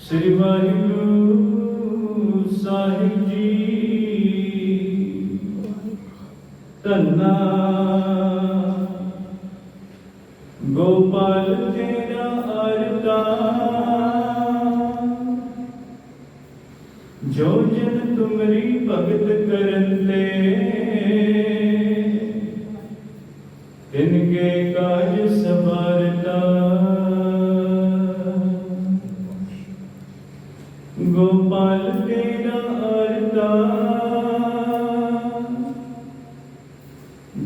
ਸ੍ਰੀ ਵਾਹਿਗੁਰੂ ਸਾਹਿਬ ਜੀ ਧੰਨਾ। ਗੋਪਾਲ ਤੇਰਾ ਅਰਤਾ ਜੋ ਜਨ ਤੁਮਰੀ ਭਗਤ ਕਰਨ ਤੇ ਗੋਪਾਲ ਤੇਰਾ ਅਰਤਾ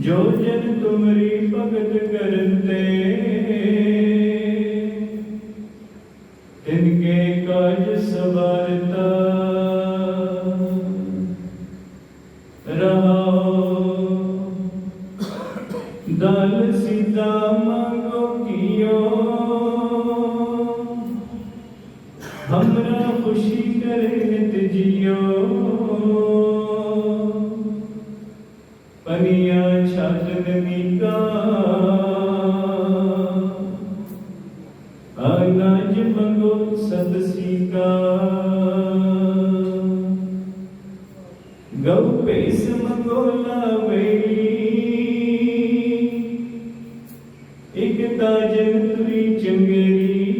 ਜੋ ਜਨ ਤੁਮਰੀ हमरा खुशी करत जियो पनिया छातन निका अनाज मंगो सदसी का गौ पेस मंगो लावई एक ताजन तुरी चंगेरी